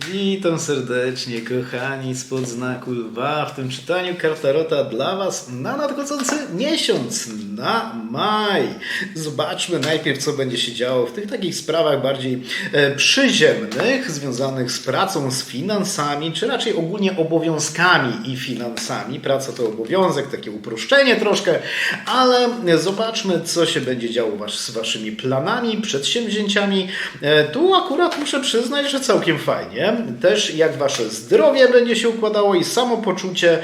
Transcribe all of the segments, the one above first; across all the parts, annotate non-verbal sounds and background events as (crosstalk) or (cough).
Witam serdecznie, kochani, spod znaku lwa w tym czytaniu Kartarota dla Was na nadchodzący miesiąc, na maj. Zobaczmy najpierw, co będzie się działo w tych takich sprawach bardziej e, przyziemnych, związanych z pracą, z finansami, czy raczej ogólnie obowiązkami i finansami. Praca to obowiązek, takie uproszczenie troszkę, ale zobaczmy, co się będzie działo z Waszymi planami, przedsięwzięciami. E, Tu akurat muszę przyznać, że całkiem fajnie. Też jak Wasze zdrowie będzie się układało i samopoczucie.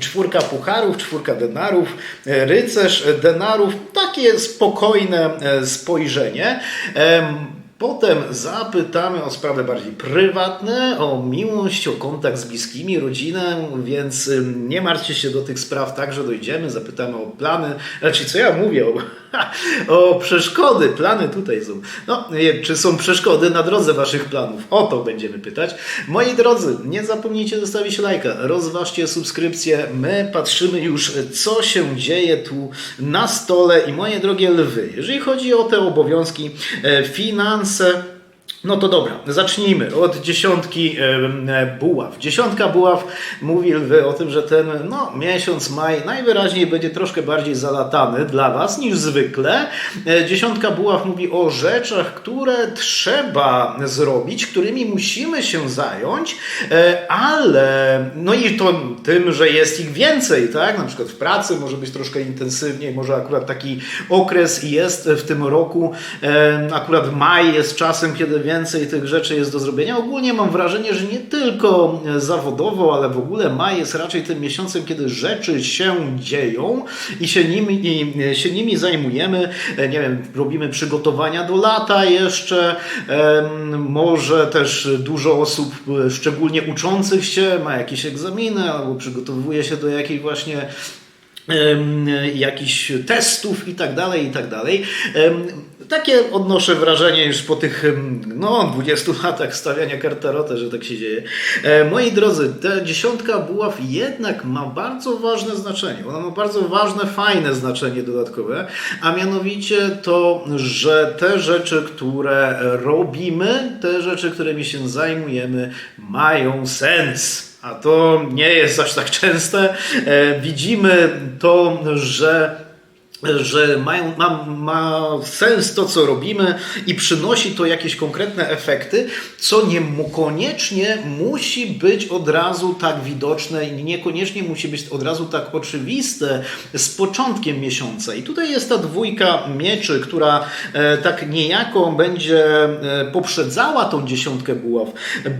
Czwórka pucharów, czwórka denarów, rycerz denarów, takie spokojne e, spojrzenie. Em, Potem zapytamy o sprawy bardziej prywatne, o miłość, o kontakt z bliskimi, rodzinę, więc nie martwcie się do tych spraw, także dojdziemy, zapytamy o plany, znaczy co ja mówię, o, (laughs) o przeszkody, plany tutaj są. No, czy są przeszkody na drodze waszych planów? O to będziemy pytać. Moi drodzy, nie zapomnijcie zostawić lajka, rozważcie subskrypcję, my patrzymy już, co się dzieje tu na stole i moje drogie lwy, jeżeli chodzi o te obowiązki, e, criança. No to dobra, zacznijmy od dziesiątki e, buław. Dziesiątka buław mówi lwy o tym, że ten no, miesiąc maj najwyraźniej będzie troszkę bardziej zalatany dla Was niż zwykle. E, Dziesiątka buław mówi o rzeczach, które trzeba zrobić, którymi musimy się zająć, e, ale no i to tym, że jest ich więcej, tak? Na przykład w pracy może być troszkę intensywniej, może akurat taki okres jest w tym roku, akurat maj jest czasem, kiedy więcej tych rzeczy jest do zrobienia. Ogólnie mam wrażenie, że nie tylko e, zawodowo, ale w ogóle maj jest raczej tym miesiącem, kiedy rzeczy się dzieją i się nimi, i e, się nimi zajmujemy. E, Nie wiem, robimy przygotowania do lata jeszcze. Może też dużo osób, szczególnie uczących się, ma jakieś egzaminy albo przygotowuje się do jakiejś właśnie jakichś testów i tak dalej, i tak dalej. Takie odnoszę wrażenie już po tych no, 20 (laughs) latach stawiania kartarota, że tak się dzieje. Moi drodzy, ta dziesiątka buław jednak ma bardzo ważne znaczenie. Ona ma bardzo ważne, fajne znaczenie dodatkowe, a mianowicie to, że te rzeczy, które robimy, te rzeczy, którymi się zajmujemy, mają sens. A to nie jest aż tak (laughs) częste. E, widzimy to, że że mają, ma, ma sens to, co robimy i przynosi to jakieś konkretne efekty, co nie koniecznie musi być od razu tak widoczne i niekoniecznie musi być od razu tak oczywiste z początkiem miesiąca. I tutaj jest ta dwójka mieczy, która e, tak niejako będzie e, poprzedzała tą dziesiątkę buław,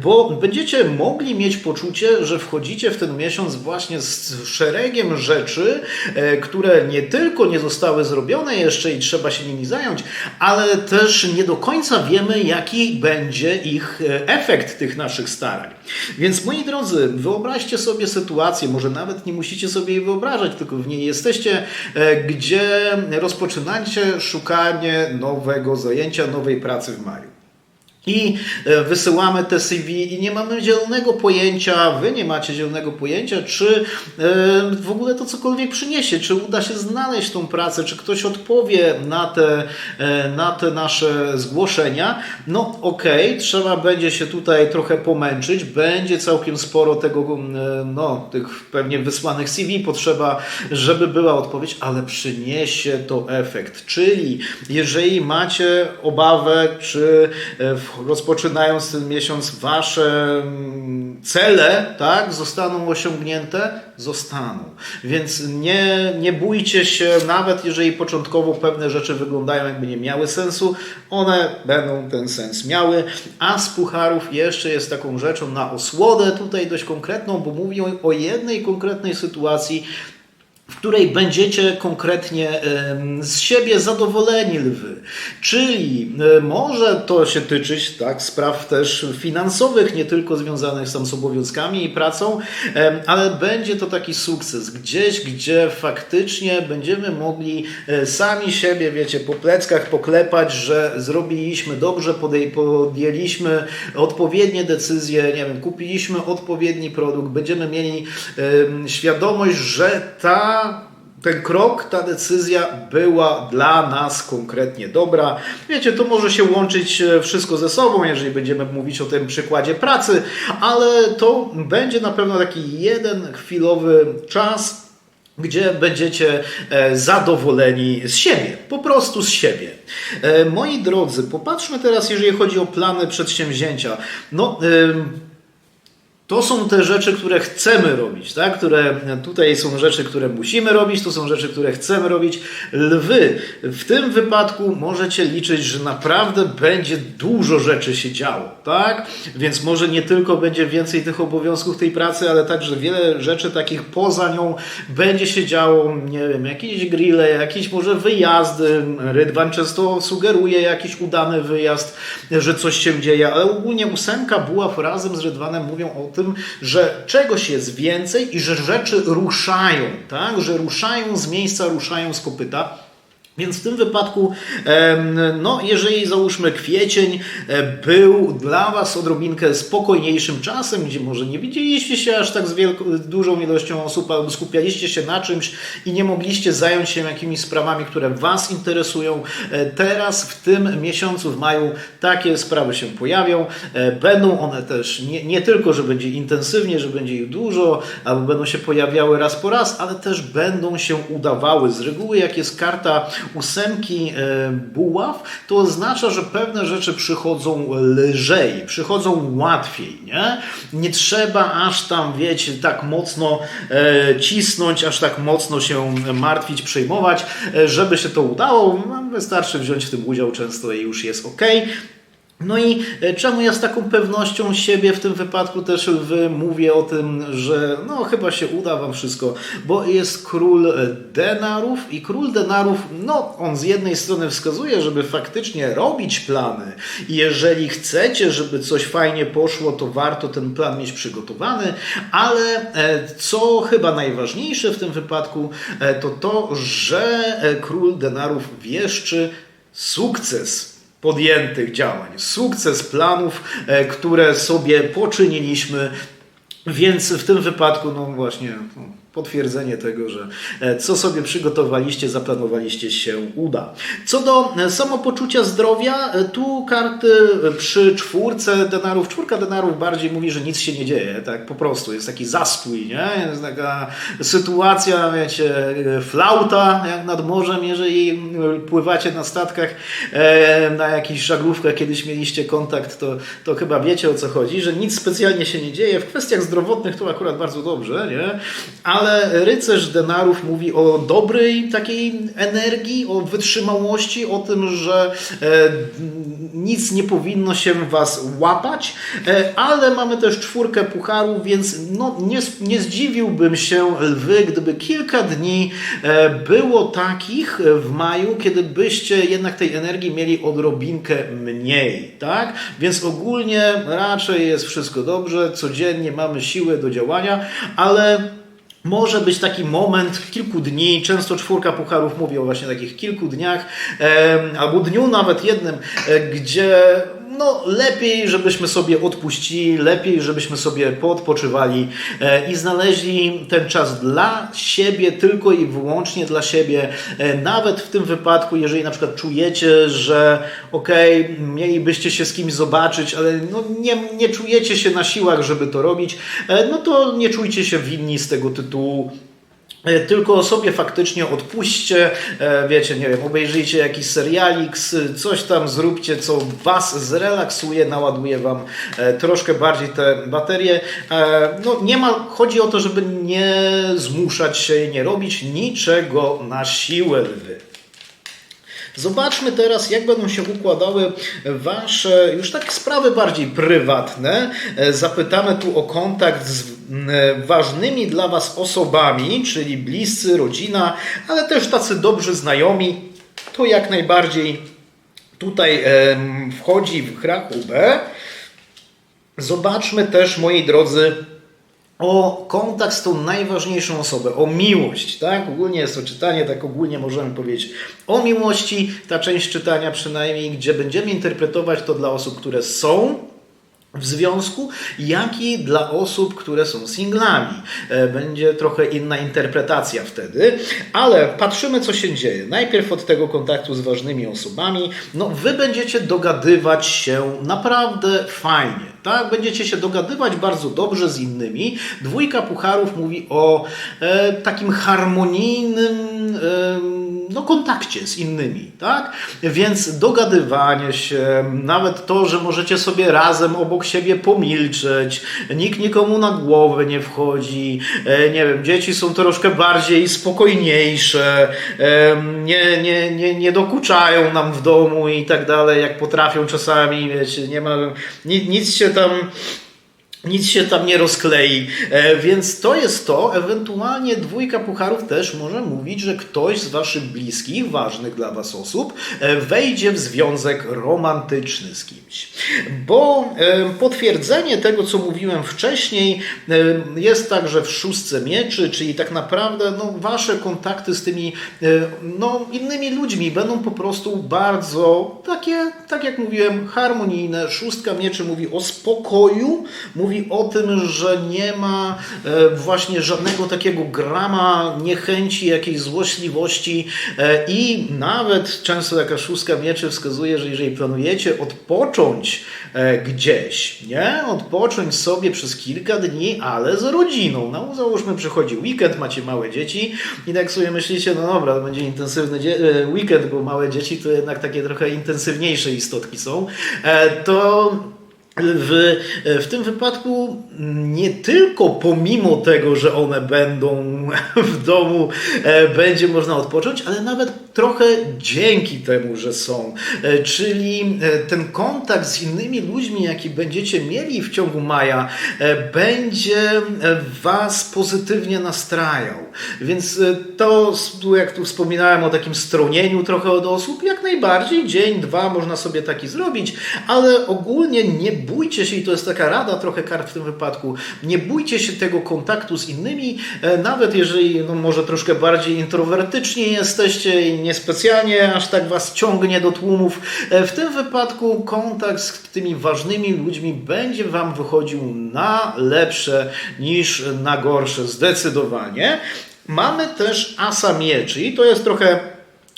bo będziecie mogli mieć poczucie, że wchodzicie w ten miesiąc właśnie z szeregiem rzeczy, e, które nie tylko nie zostały zrobione jeszcze i trzeba się nimi zająć, ale też nie do końca wiemy, jaki będzie ich e, efekt tych naszych starań. Więc moi drodzy, wyobraźcie sobie sytuację, może nawet nie musicie sobie jej wyobrażać, tylko w niej jesteście, e, gdzie rozpoczynacie szukanie nowego zajęcia, nowej pracy w maju. I e, wysyłamy te CV i nie mamy zielonego pojęcia, wy nie macie zielonego pojęcia, czy e, w ogóle to cokolwiek przyniesie, czy uda się znaleźć tą pracę, czy ktoś odpowie na te, e, na te nasze zgłoszenia. No okej, trzeba będzie się tutaj trochę pomęczyć, będzie całkiem sporo tego, no, tych pewnie wysłanych CV potrzeba, żeby była odpowiedź, ale przyniesie to efekt. Czyli jeżeli macie obawę, czy w- rozpoczynając ten miesiąc wasze mm, cele, tak, zostaną osiągnięte, zostaną. Więc nie, nie bójcie się, nawet jeżeli początkowo pewne rzeczy wyglądają jakby nie miały sensu, one będą ten sens miały. A z pucharów jeszcze jest taką rzeczą na osłodę tutaj dość konkretną, bo mówi o, o jednej konkretnej sytuacji, w której będziecie konkretnie z siebie zadowoleni lwy. Czyli e, może to się tyczyć tak, spraw też finansowych, nie tylko związanych sam z obowiązkami i pracą, ale będzie to taki sukces gdzieś, gdzie faktycznie będziemy mogli e, sami siebie, wiecie, po pleckach poklepać, że zrobiliśmy dobrze, podjęliśmy odpowiednie decyzje, nie wiem, kupiliśmy odpowiedni produkt, będziemy mieli świadomość, że ta ten krok, ta decyzja była dla nas konkretnie dobra. Wiecie, to może się łączyć e, wszystko ze sobą, jeżeli będziemy mówić o tym przykładzie pracy, ale to będzie na pewno taki jeden chwilowy czas, gdzie będziecie e, zadowoleni z siebie, po prostu z siebie. E, Moi drodzy, popatrzmy teraz, jeżeli chodzi o plany przedsięwzięcia. No, to są te rzeczy, które chcemy robić, tak? które tutaj są rzeczy, które musimy robić, to są rzeczy, które chcemy robić. Lwy, w tym wypadku możecie liczyć, że naprawdę będzie dużo rzeczy się działo, tak? Więc może nie tylko będzie więcej tych obowiązków tej pracy, ale także wiele rzeczy takich poza nią będzie się działo, nie wiem, jakieś grille, jakieś może wyjazdy. Rydwan często sugeruje jakiś udany wyjazd, że coś się dzieje, ale ogólnie ósemka buław razem z Rydwanem mówią o tym, że czegoś jest więcej i że rzeczy ruszają, tak? że ruszają z miejsca, ruszają z kopyta. Więc w tym wypadku, no, jeżeli załóżmy kwiecień e, był dla Was odrobinkę spokojniejszym czasem, gdzie może nie widzieliście się aż tak z wielko- dużą ilością osób, albo skupialiście się na czymś i nie mogliście zająć się jakimiś sprawami, które Was interesują, e, teraz w tym miesiącu, w maju, takie sprawy się pojawią. E, Będą one też nie, nie tylko, że będzie intensywnie, że będzie ich dużo, albo będą się pojawiały raz po raz, ale też będą się udawały. Z reguły, jak jest karta ósemki e, buław, to oznacza, że pewne rzeczy przychodzą lżej, przychodzą łatwiej. Nie, nie trzeba aż tam, wiecie, tak mocno e, cisnąć, aż tak mocno się martwić, przejmować, e, żeby się to udało. Wystarczy wziąć w tym udział często i już jest ok. No i e, czemu ja z taką pewnością siebie w tym wypadku też mówię o tym, że no chyba się uda wam wszystko, bo jest król e, denarów i król denarów, no on z jednej strony wskazuje, żeby faktycznie robić plany jeżeli chcecie, żeby coś fajnie poszło, to warto ten plan mieć przygotowany, ale e, co chyba najważniejsze w tym wypadku, to to, że król denarów wieszczy sukces podjętych działań, sukces planów, e, które sobie poczyniliśmy. Więc w tym wypadku, no właśnie, no, potwierdzenie tego, że e, co sobie przygotowaliście, zaplanowaliście się uda. Co do e, samopoczucia zdrowia, e, tu karty przy czwórce denarów, czwórka denarów bardziej mówi, że nic się nie dzieje, tak po prostu, jest taki zastój, nie? Jest taka sytuacja, wiecie, flauta jak nad morzem, jeżeli pływacie na statkach, na jakichś żaglówkach, kiedyś mieliście kontakt, to, to chyba wiecie o co chodzi, że nic specjalnie się nie dzieje. W kwestiach zdrowotnych to akurat bardzo dobrze, nie? Ale rycerz denarów mówi o dobrej takiej energii, o wytrzymałości, o tym, że e, nic nie powinno się was łapać, e, ale mamy też czwórkę pucharów, więc no, nie, nie zdziwiłbym się lwy, gdyby kilka dni e, było takich w maju, kiedy byście jednak tej energii mieli odrobinkę mniej, tak? Więc ogólnie raczej jest wszystko dobrze, codziennie mamy siłę do działania, ale może być taki moment kilku dni, często czwórka pucharów mówi o właśnie takich kilku dniach, albo dniu nawet jednym, e, gdzie no, lepiej, żebyśmy sobie odpuścili, lepiej, żebyśmy sobie poodpoczywali e, i znaleźli ten czas dla siebie, tylko i wyłącznie dla siebie. E, nawet w tym wypadku, jeżeli na przykład czujecie, że okej, mielibyście się z kimś zobaczyć, ale no, nie, nie czujecie się na siłach, żeby to robić, e, no to nie czujcie się winni z tego tytułu. E, Tylko sobie faktycznie odpuśćcie, e, wiecie, nie wiem, obejrzyjcie jakiś serialik, coś tam zróbcie, co Was zrelaksuje, naładuje Wam e, troszkę bardziej te baterie. No nie ma, chodzi o to, żeby nie zmuszać się nie robić niczego na siłę. Zobaczmy teraz, jak będą się układały Wasze już takie sprawy bardziej prywatne. E, Zapytamy tu o kontakt z m, ważnymi dla Was osobami, czyli bliscy, rodzina, ale też tacy dobrzy znajomi. To jak najbardziej tutaj em, wchodzi w rachubę. Zobaczmy też, moi drodzy, o kontakt z tą najważniejszą osobą, o miłość, tak? Ogólnie jest to czytanie, tak ogólnie możemy powiedzieć o miłości, ta część czytania przynajmniej, gdzie będziemy interpretować to dla osób, które są w związku, jak i dla osób, które są singlami. E, Będzie trochę inna interpretacja wtedy, ale patrzymy, co się dzieje. Najpierw od tego kontaktu z ważnymi osobami. No, wy będziecie dogadywać się naprawdę fajnie. Tak? Będziecie się dogadywać bardzo dobrze z innymi. Dwójka pucharów mówi o e, takim harmonijnym. E, no, kontakcie z innymi, tak? Więc dogadywanie się, nawet to, że możecie sobie razem obok siebie pomilczeć, nikt nikomu na głowę nie wchodzi, e, nie wiem, dzieci są troszkę bardziej spokojniejsze, e, nie, nie, nie, nie dokuczają nam w domu i tak dalej, jak potrafią czasami, wiecie, nie ma, nic, nic się tam nic się tam nie rozklei. E, więc to jest to. Ewentualnie dwójka pucharów też może mówić, że ktoś z Waszych bliskich, ważnych dla Was osób, e, wejdzie w związek romantyczny z kimś. Bo e, potwierdzenie tego, co mówiłem wcześniej, jest także w szóstce mieczy, czyli tak naprawdę no, Wasze kontakty z tymi no, innymi ludźmi będą po prostu bardzo takie, tak jak mówiłem, harmonijne. Szóstka mieczy mówi o spokoju, mówi o tym, że nie ma e, właśnie żadnego takiego grama niechęci, jakiejś złośliwości e, i nawet często taka szóstka mieczy wskazuje, że jeżeli planujecie odpocząć e, gdzieś, nie? Odpocząć sobie przez kilka dni, ale z rodziną. No załóżmy przychodzi weekend, macie małe dzieci i tak sobie myślicie, no dobra, to będzie intensywny weekend, bo małe dzieci to jednak takie trochę intensywniejsze istotki są, to w, w tym wypadku nie tylko pomimo tego, że one będą (laughs) w domu, e, będzie można odpocząć, ale nawet trochę dzięki temu, że są. E, czyli e, ten kontakt z innymi ludźmi, jaki będziecie mieli w ciągu maja, będzie Was pozytywnie nastrajał. Więc to, jak tu wspominałem o takim stronieniu trochę od osób, jak najbardziej dzień, dwa można sobie taki zrobić, ale ogólnie nie bójcie się, i to jest taka rada trochę kart w tym wypadku, nie bójcie się tego kontaktu z innymi, e, nawet jeżeli no, może troszkę bardziej introwertyczni jesteście i niespecjalnie aż tak was ciągnie do tłumów. E, w tym wypadku kontakt z tymi ważnymi ludźmi będzie wam wychodził na lepsze niż na gorsze, zdecydowanie. Mamy też asa mieczy i to jest trochę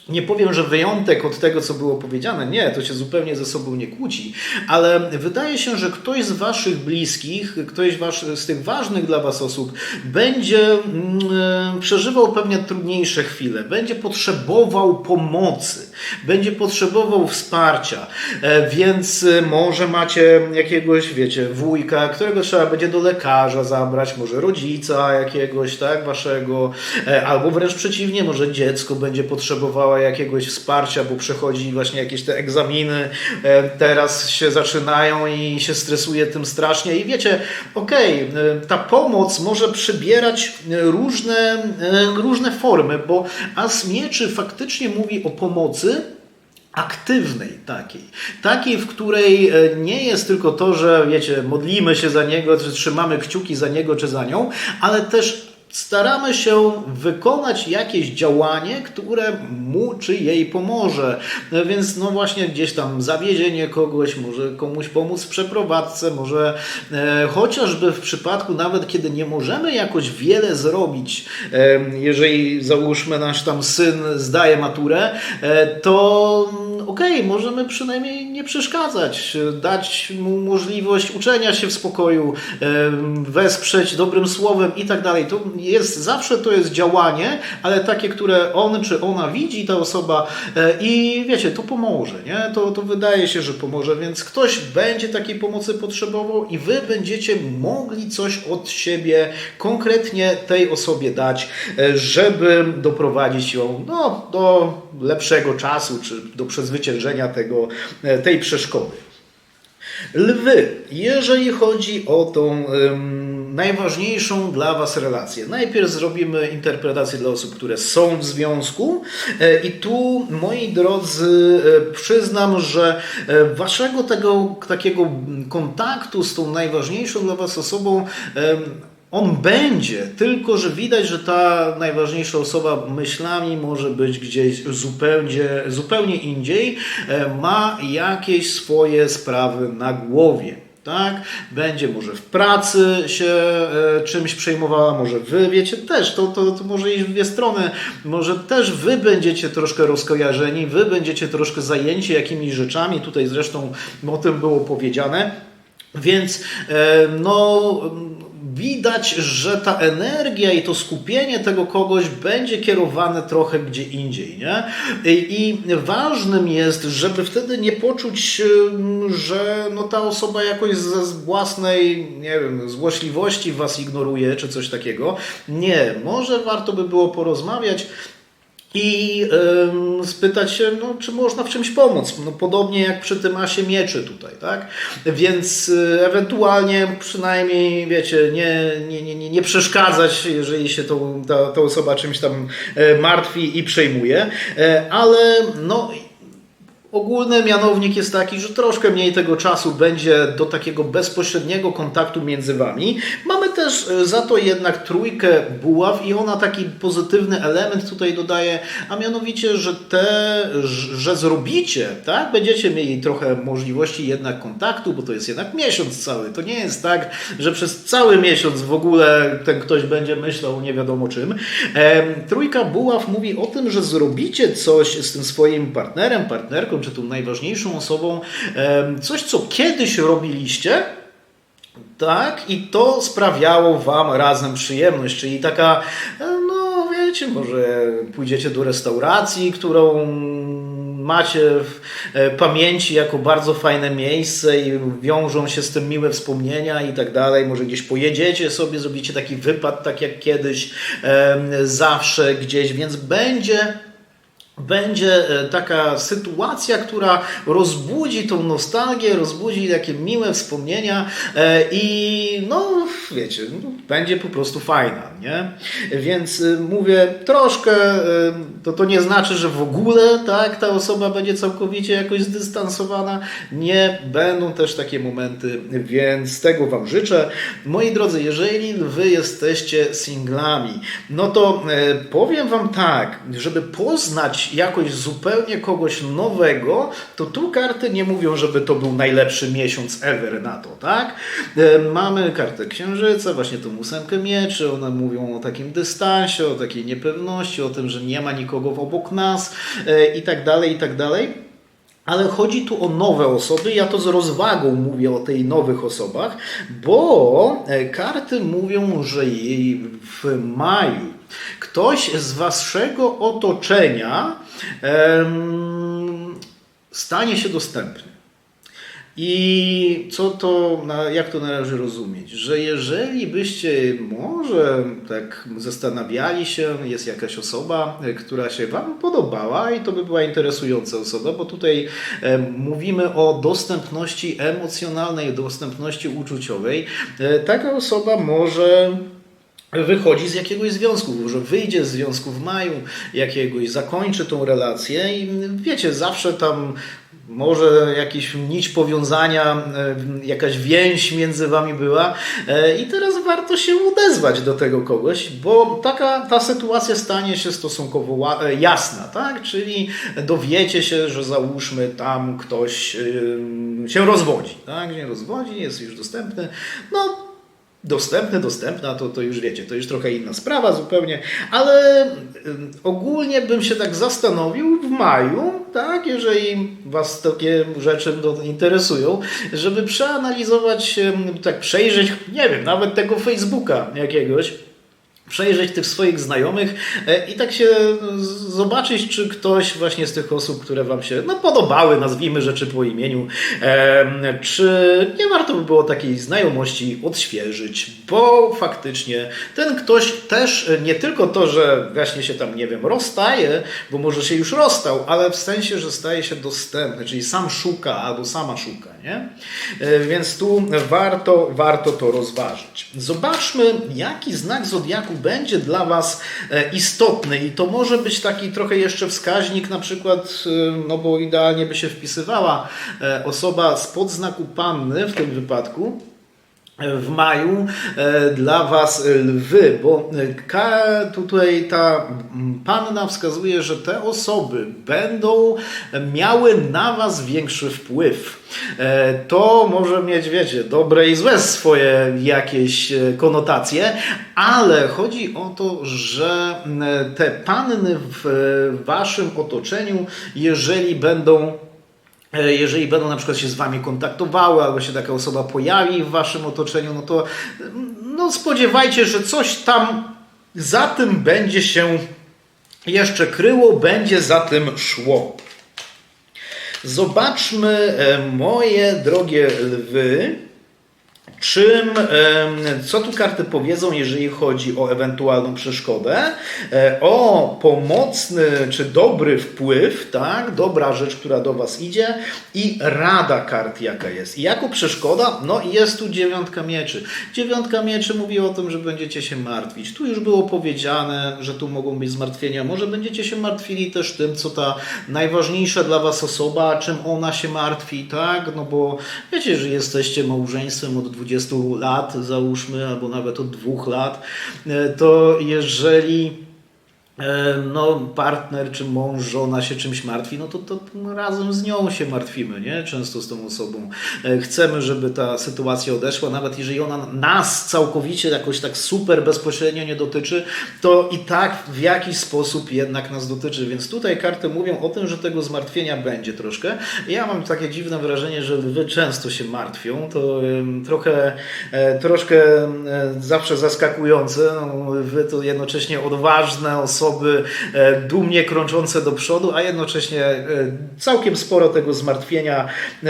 nie powiem, że wyjątek od tego, co było powiedziane. Nie, to się zupełnie ze sobą nie kłóci, ale wydaje się, że ktoś z Waszych bliskich, ktoś z tych ważnych dla Was osób będzie mm, e, przeżywał pewnie trudniejsze chwile, będzie potrzebował pomocy, będzie potrzebował wsparcia, e, więc e, może macie jakiegoś, wiecie, wujka, którego trzeba będzie do lekarza zabrać, może rodzica jakiegoś, tak, Waszego, albo wręcz przeciwnie, może dziecko będzie potrzebowało jakiegoś wsparcia, bo przechodzi właśnie jakieś te egzaminy, e, teraz się zaczynają i się stresuje tym strasznie. I wiecie, okej, okay, ta pomoc może przybierać różne, e, różne formy, bo As Mieczy faktycznie mówi o pomocy, aktywnej takiej. Takiej, w której e, nie jest tylko to, że wiecie, modlimy się za niego, czy trzymamy kciuki za niego, czy za nią, ale też staramy się wykonać jakieś działanie, które mu czy jej pomoże. Więc no właśnie gdzieś tam zawiezienie kogoś, może komuś pomóc w przeprowadzce, może e, chociażby w przypadku nawet kiedy nie możemy jakoś wiele zrobić, e, jeżeli załóżmy nasz tam syn zdaje maturę, e, to okej, okay, możemy przynajmniej nie przeszkadzać, dać mu możliwość uczenia się w spokoju, wesprzeć dobrym słowem i tak dalej. To jest, zawsze to jest działanie, ale takie, które on czy ona widzi, ta osoba e, i wiecie, to pomoże, nie? To, to wydaje się, że pomoże, więc ktoś będzie takiej pomocy potrzebował i wy będziecie mogli coś od siebie konkretnie tej osobie dać, e, żeby doprowadzić ją no, do lepszego czasu, czy do przezwyciężenia tego, e, tej przeszkody. Lwy, jeżeli chodzi o tą najważniejszą dla Was relację. Najpierw zrobimy interpretację dla osób, które są w związku e, i tu, moi drodzy, e, przyznam, że Waszego tego takiego kontaktu z tą najważniejszą dla Was osobą on będzie, tylko że widać, że ta najważniejsza osoba myślami może być gdzieś zupełnie, zupełnie indziej, e, ma jakieś swoje sprawy na głowie. Tak? Będzie może w pracy się e, czymś przejmowała, może wy wiecie też, to, to, to może iść w dwie strony. Może też wy będziecie troszkę rozkojarzeni, wy będziecie troszkę zajęci jakimiś rzeczami. Tutaj zresztą o tym było powiedziane. Więc e, no widać, że ta energia i to skupienie tego kogoś będzie kierowane trochę gdzie indziej. Nie? I, ważnym jest, żeby wtedy nie poczuć, ym, że no ta osoba jakoś ze własnej, nie wiem, złośliwości was ignoruje, czy coś takiego. Nie, może warto by było porozmawiać i ym, spytać się, no, czy można w czymś pomóc. No, podobnie jak przy tym asie mieczy tutaj, tak? Więc y, ewentualnie przynajmniej, wiecie, nie, nie, nie, nie przeszkadzać, jeżeli się to, ta, ta osoba czymś tam e, martwi i przejmuje, e, ale no Ogólny mianownik jest taki, że troszkę mniej tego czasu będzie do takiego bezpośredniego kontaktu między wami. Mamy też e, za to jednak trójkę buław i ona taki pozytywny element tutaj dodaje, a mianowicie, że te, że zrobicie, tak, będziecie mieli trochę możliwości jednak kontaktu, bo to jest jednak miesiąc cały. To nie jest tak, że przez cały miesiąc w ogóle ten ktoś będzie myślał nie wiadomo czym. Trójka buław mówi o tym, że zrobicie coś z tym swoim partnerem, partnerką, czy tą najważniejszą osobą, coś, co kiedyś robiliście, tak, i to sprawiało Wam razem przyjemność, czyli taka, no wiecie, może pójdziecie do restauracji, którą macie w e, pamięci jako bardzo fajne miejsce i wiążą się z tym miłe wspomnienia i tak dalej. Może gdzieś pojedziecie sobie, zrobicie taki wypad, tak jak kiedyś, zawsze gdzieś, więc będzie będzie e, taka sytuacja, która rozbudzi tą nostalgię, rozbudzi takie miłe wspomnienia e, i no wiecie, no, będzie po prostu fajna, nie? Więc e, mówię troszkę, to to nie znaczy, że w ogóle tak ta osoba będzie całkowicie jakoś zdystansowana. Nie będą też takie momenty, więc tego Wam życzę. Moi drodzy, jeżeli Wy jesteście singlami, no to powiem Wam tak, żeby poznać jakoś zupełnie kogoś nowego, to tu karty nie mówią, żeby to był najlepszy miesiąc ever na to, tak? E, mamy kartę księżyca, właśnie tą ósemkę mieczy, one mówią o takim dystansie, o takiej niepewności, o tym, że nie ma nikogo obok nas e, i tak dalej, i tak dalej. Ale chodzi tu o nowe osoby. Ja to z rozwagą mówię o tej nowych osobach, bo e, karty mówią, że w maju ktoś z waszego otoczenia stanie się dostępny. I co to, jak to należy rozumieć? Że jeżeli byście może tak zastanawiali się, jest jakaś osoba, która się Wam podobała i to by była interesująca osoba, bo tutaj mówimy o dostępności emocjonalnej, dostępności uczuciowej, e, taka osoba może wychodzi z jakiegoś związku, może wyjdzie z związku w maju jakiegoś, zakończy tą relację i wiecie, zawsze tam może jakiś nić powiązania, e, jakaś więź między wami była e, i teraz warto się odezwać do tego kogoś, bo taka ta sytuacja stanie się stosunkowo e, jasna, tak? Czyli dowiecie się, że załóżmy tam ktoś się rozwodzi, tak? Się rozwodzi, jest już dostępny. No dostępne, dostępna, to, to już wiecie, to już trochę inna sprawa zupełnie, ale ogólnie bym się tak zastanowił w maju, tak, jeżeli Was takie rzeczy interesują, żeby przeanalizować, tak przejrzeć, nie wiem, nawet tego Facebooka jakiegoś, przejrzeć tych swoich znajomych e, i tak się zobaczyć, czy ktoś właśnie z tych osób, które Wam się no, podobały, nazwijmy rzeczy po imieniu, czy nie warto by było takiej znajomości odświeżyć, bo faktycznie ten ktoś też nie tylko to, że właśnie się tam, nie wiem, rozstaje, bo może się już rozstał, ale w sensie, że staje się dostępny, czyli sam szuka albo sama szuka, nie? E, więc tu warto, warto to rozważyć. Zobaczmy, jaki znak Zodiaku będzie dla Was e, istotny. I to może być taki trochę jeszcze wskaźnik, na przykład, e, no bo idealnie by się wpisywała osoba spod znaku panny w tym wypadku, w maju e, dla Was lwy, bo e, tutaj ta panna wskazuje, że te osoby będą miały na Was większy wpływ. E, To może mieć, wiecie, dobre i złe swoje jakieś konotacje, ale chodzi o to, że te panny w Waszym otoczeniu, jeżeli będą jeżeli będą na przykład się z Wami kontaktowały, albo się taka osoba pojawi w Waszym otoczeniu, no to mm, no spodziewajcie, że coś tam za tym będzie się jeszcze kryło, będzie za tym szło. Zobaczmy, e, moje drogie lwy, czym, co tu karty powiedzą, jeżeli chodzi o ewentualną przeszkodę, e, o pomocny czy dobry wpływ, tak, dobra rzecz, która do Was idzie i rada kart jaka jest. I jako przeszkoda, no jest tu dziewiątka mieczy. Dziewiątka mieczy mówi o tym, że będziecie się martwić. Tu już było powiedziane, że tu mogą być zmartwienia. Może będziecie się martwili też tym, co ta najważniejsza dla Was osoba, czym ona się martwi, tak, no bo wiecie, że jesteście małżeństwem od 20 lat, załóżmy, albo nawet od dwóch lat, e, to jeżeli no, partner czy mąż, żona się czymś martwi, no to, to razem z nią się martwimy, nie? Często z tą osobą. E, Chcemy, żeby ta sytuacja odeszła, nawet jeżeli ona nas całkowicie jakoś tak super bezpośrednio nie dotyczy, to i tak w jakiś sposób jednak nas dotyczy. Więc tutaj karty mówią o tym, że tego zmartwienia będzie troszkę. Ja mam takie dziwne wrażenie, że lwy często się martwią. To trochę, e, troszkę e, zawsze zaskakujące. No, lwy to jednocześnie odważne osoby, e, dumnie krączące do przodu, a jednocześnie e, całkiem sporo tego zmartwienia e,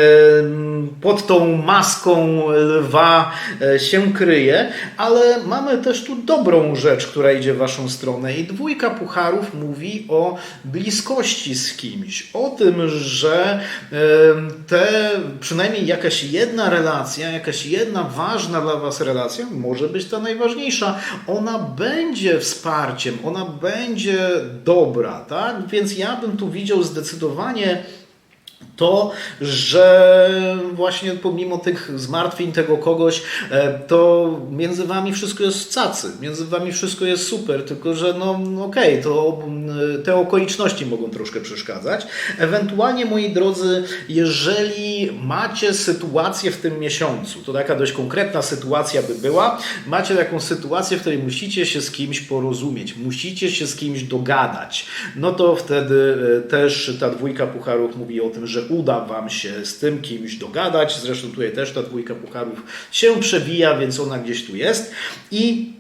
pod tą maską lwa się kryje, ale mamy też tu dobrą rzecz, która idzie w waszą stronę. I dwójka pucharów mówi o bliskości z kimś, o tym, że te przynajmniej jakaś jedna relacja, jakaś jedna ważna dla was relacja, może być ta najważniejsza, ona będzie wsparciem, ona będzie dobra, tak? Więc ja bym tu widział zdecydowanie to, że właśnie pomimo tych zmartwień tego kogoś, e, to między wami wszystko jest cacy, między wami wszystko jest super, tylko że no okej, to mm, te okoliczności mogą troszkę przeszkadzać. Ewentualnie, moi drodzy, jeżeli macie sytuację w tym miesiącu, to taka dość konkretna sytuacja by była, macie taką sytuację, w której musicie się z kimś porozumieć, musicie się z kimś dogadać, no to wtedy e, też ta dwójka pucharów mówi o tym, że uda Wam się z tym kimś dogadać. Zresztą tutaj też ta dwójka pucharów się przewija, więc ona gdzieś tu jest. I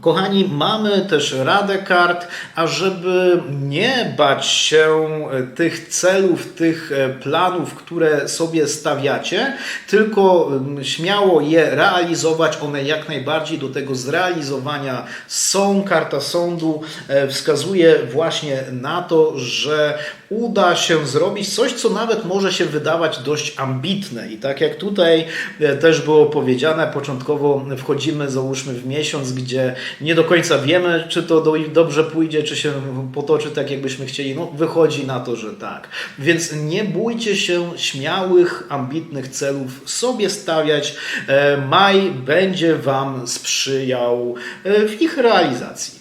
Kochani, mamy też radę kart, ażeby nie bać się e, tych celów, tych e, planów, które sobie stawiacie, tylko śmiało je realizować. One jak najbardziej do tego zrealizowania są. Karta sądu e, wskazuje właśnie na to, że uda się zrobić coś, co nawet może się wydawać dość ambitne. I tak jak tutaj e, też było powiedziane, początkowo wchodzimy, załóżmy, w miesiąc, gdzie nie do końca wiemy, czy to do, dobrze pójdzie, czy się potoczy tak, jakbyśmy chcieli. No, wychodzi na to, że tak. Więc nie bójcie się śmiałych, ambitnych celów sobie stawiać. E, Maj będzie Wam sprzyjał e, w ich realizacji.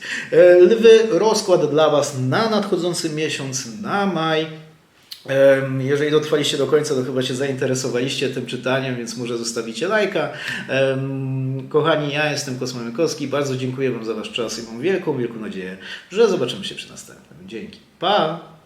Lwy, rozkład dla Was na nadchodzący miesiąc, na maj. Em, Jeżeli dotrwaliście do końca, to chyba się zainteresowaliście tym czytaniem, więc może zostawicie lajka. Kochani, ja jestem Kosma. Bardzo dziękuję Wam za Wasz czas i mam wielką, wielką nadzieję, że zobaczymy się przy następnym. Dzięki. Pa!